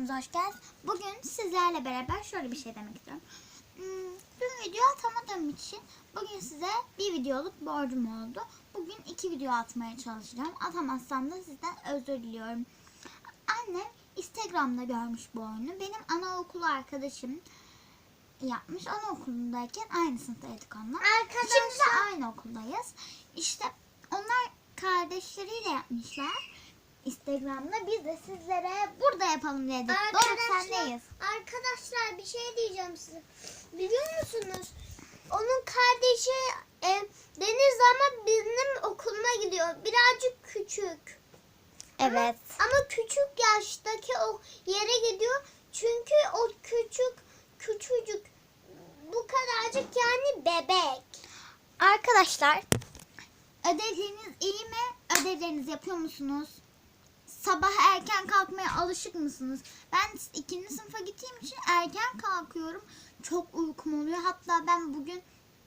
kanalımıza hoş geldiniz. Bugün sizlerle beraber şöyle bir şey demek istiyorum. Hmm, Dün video atamadığım için bugün size bir videoluk borcum oldu. Bugün iki video atmaya çalışacağım. Atamazsam da sizden özür diliyorum. Annem Instagram'da görmüş bu oyunu. Benim anaokulu arkadaşım yapmış. Anaokulundayken aynı sınıftaydık onlar. Arkadaşlar- Şimdi de aynı okuldayız. İşte onlar kardeşleriyle yapmışlar. Instagram'da biz de sizlere burada yapalım dedik. Doruk sendeyiz. arkadaşlar bir şey diyeceğim size. Biliyor musunuz? Onun kardeşi e, Deniz ama bizim okuluna gidiyor. Birazcık küçük. Evet. Ama küçük yaştaki o yere gidiyor. Çünkü o küçük küçücük bu kadarcık yani bebek. Arkadaşlar ödevleriniz iyi mi? Ödevlerinizi yapıyor musunuz? Sabah erken kalkmaya alışık mısınız? Ben ikinci sınıfa gittiğim için erken kalkıyorum. Çok uykum oluyor. Hatta ben bugün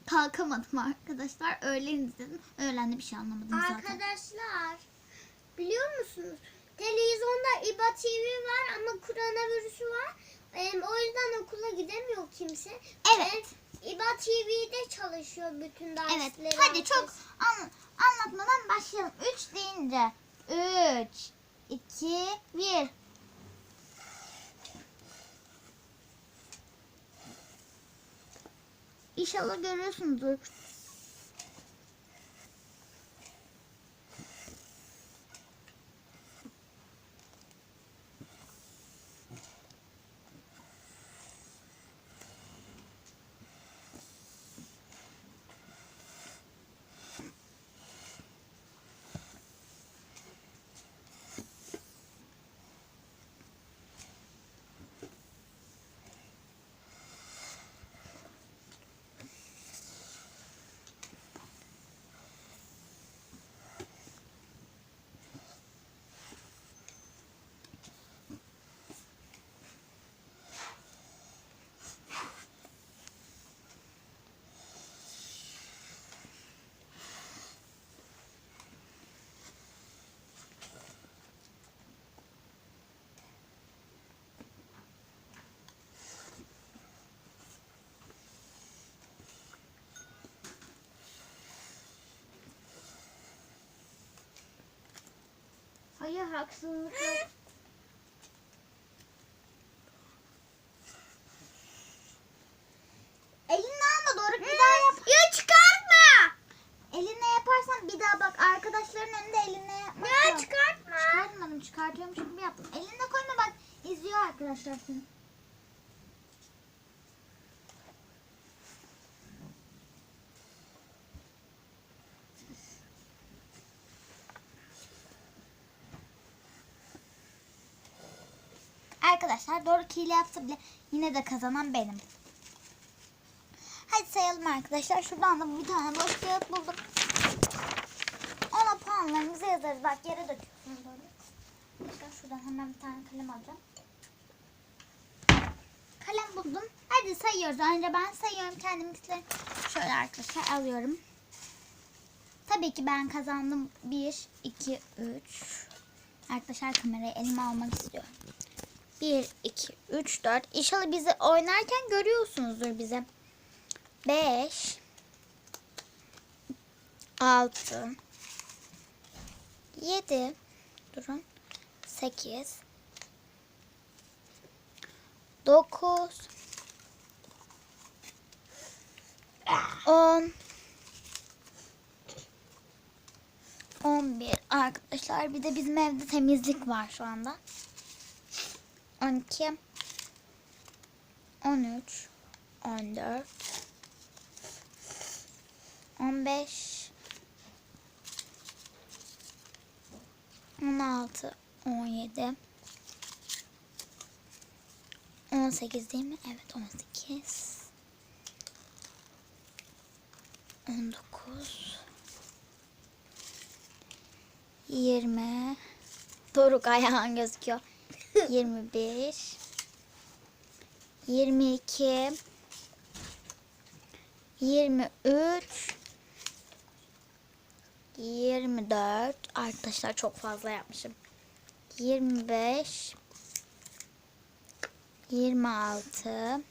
kalkamadım arkadaşlar. Öğlen izledim. Öğlende bir şey anlamadım zaten. Arkadaşlar biliyor musunuz? Televizyonda İBA TV var ama koronavirüsü var. O yüzden okula gidemiyor kimse. Evet. İBA TV'de çalışıyor bütün dersleri. Evet. Hadi herkes. çok an- anlatmadan başlayalım. 3 deyince. 3, 2, 1. İnşallah görüyorsunuzdur. Hayır haksızlık yok. Elinle alma Doruk bir daha yap. Ya çıkartma. Elinle yaparsan bir daha bak arkadaşların önünde elinle yapmak Ya yok. çıkartma. Çıkartmadım çıkartıyorum çünkü yaptım. Elinle koyma bak izliyor arkadaşlar seni. Arkadaşlar doğru hile yapsa bile yine de kazanan benim. Hadi sayalım arkadaşlar. Şuradan da bir tane boş kağıt buldum. Ona puanlarımızı yazarız. Bak yere döküyorsunuz. Arkadaşlar şuradan hemen bir tane kalem alacağım. Kalem buldum. Hadi sayıyoruz. Önce ben sayıyorum. Kendimkileri şöyle arkadaşlar alıyorum. Tabii ki ben kazandım. 1, 2, 3. Arkadaşlar kamerayı elime almak istiyorum. 1, 2, 3, 4. İnşallah bizi oynarken görüyorsunuzdur bize. 5 6 7 Durun. 8 9 10 11 arkadaşlar bir de bizim evde temizlik var şu anda. 12 13 14 15 16 17 18 değil mi? Evet 18 19 20 Doruk ayağın gözüküyor. 21 22 23 24 arkadaşlar çok fazla yapmışım. 25 26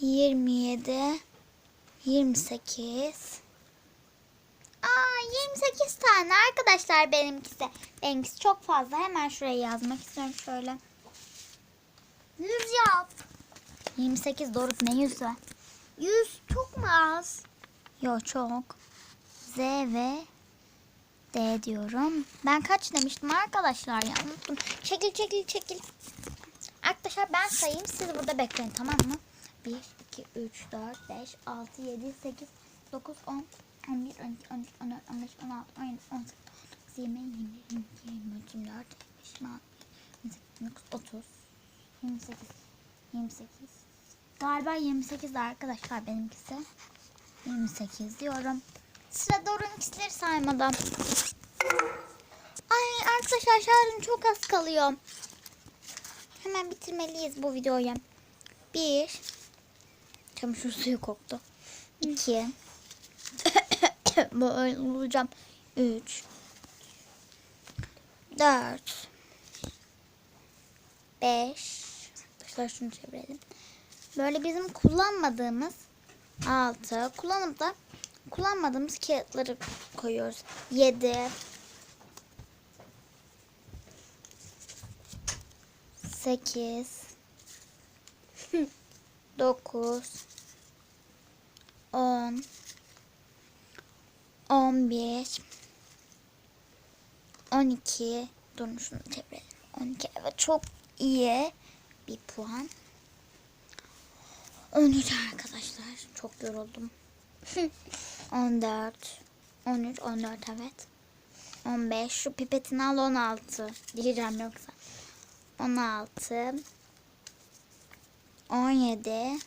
27 28 Aa 28 tane arkadaşlar benimkisi. Benimkisi çok fazla. Hemen şuraya yazmak istiyorum şöyle. 100 yap. 28 Doruk ne yüzü? 100 çok mu az? Yo çok. Z ve D diyorum. Ben kaç demiştim arkadaşlar ya unuttum. Çekil çekil çekil. Arkadaşlar ben sayayım siz burada bekleyin tamam mı? 1, 2, 3, 4, 5, 6, 7, 8, 9, 10, 11, 12, 13, 14, 15, 16, 17, 18, 19, 20, 21, 22, 23, 24, 25, 26, 27, 29, 30, 28, 28. Galiba 28 de arkadaşlar benimkisi. 28 diyorum. Sıra Doruk'unkileri saymadan. Ay arkadaşlar şarjım çok az kalıyor. Hemen bitirmeliyiz bu videoyu. 1 Çamaşır suyu koktu. 2 Böyle olacağım. 3 4 5 Arkadaşlar şunu çevirelim. Böyle bizim kullanmadığımız 6 kullanıp da kullanmadığımız kağıtları koyuyoruz. 7 8 9 10 11 12 Durun şunu çevirelim. 12 evet çok iyi bir puan. 13 arkadaşlar. Çok yoruldum. 14 13 14 evet. 15 şu pipetini al 16 diyeceğim yoksa. 16 17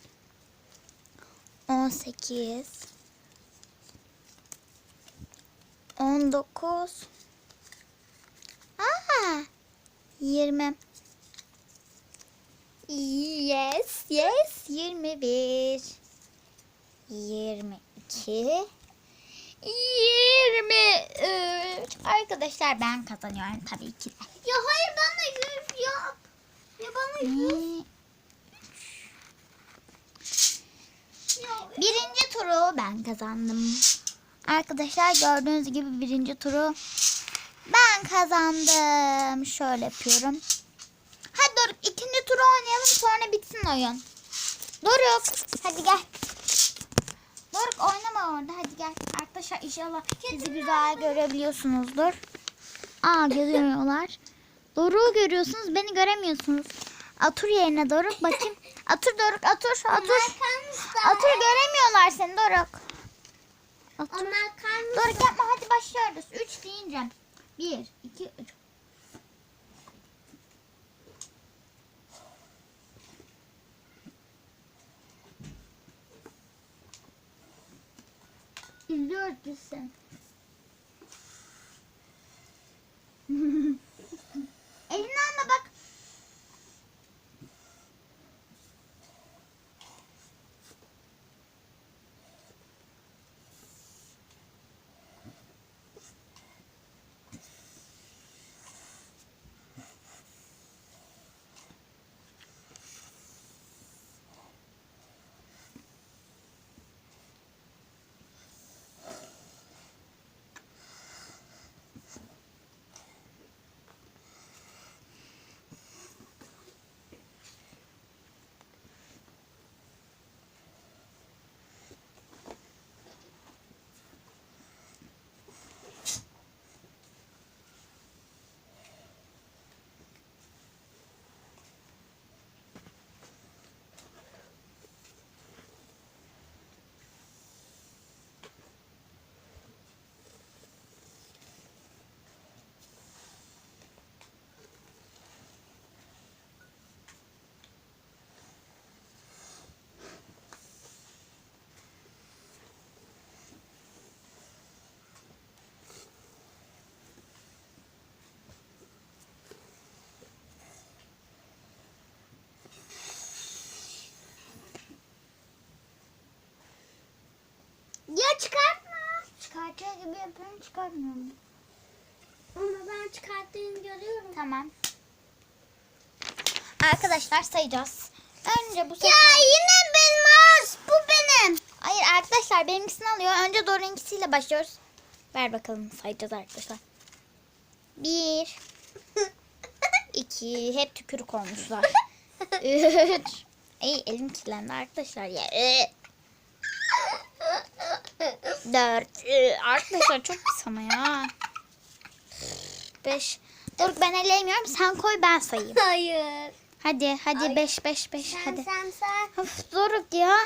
18 19 Aa 20 Yes, yes. 21 22 23 Arkadaşlar ben kazanıyorum tabii ki de. Ya hayır bana 100 yap. Ya bana 100 ya. Birinci turu ben kazandım. Arkadaşlar gördüğünüz gibi birinci turu ben kazandım. Şöyle yapıyorum. Hadi Doruk ikinci turu oynayalım sonra bitsin oyun. Doruk hadi gel. Doruk oynama orada hadi gel. Arkadaşlar inşallah bizi güzel görebiliyorsunuzdur. Aa görüyorlar. Doruk'u görüyorsunuz beni göremiyorsunuz. Otur yerine Doruk bakayım. Otur Doruk otur. Amerikanlılar. Otur göremiyorlar seni Doruk. Otur. Amerikanlılar. Doruk yapma hadi başlıyoruz. 3 deyince. 1, 2, 3. İzliyoruz biz seni. Elini alma bak. Ya çıkartma. Çıkartıyor gibi yapıyorum çıkartmıyorum. Ama ben çıkarttığını görüyorum. Tamam. Arkadaşlar sayacağız. Önce bu sefer... Ya yine benim ağız. Bu benim. Hayır arkadaşlar benimkisini alıyor. Önce Dora'nınkisiyle başlıyoruz. Ver bakalım sayacağız arkadaşlar. Bir. iki. Hep tükürük olmuşlar. Üç. Ey elim kirlendi arkadaşlar ya. Dört. Ee, Arkadaşlar çok pis ama ya. Beş. Dur ben eleyemiyorum. Sen koy ben sayayım. Hayır. Hadi hadi Ay. beş beş beş Sen hadi. sen sen. Of Doruk ya.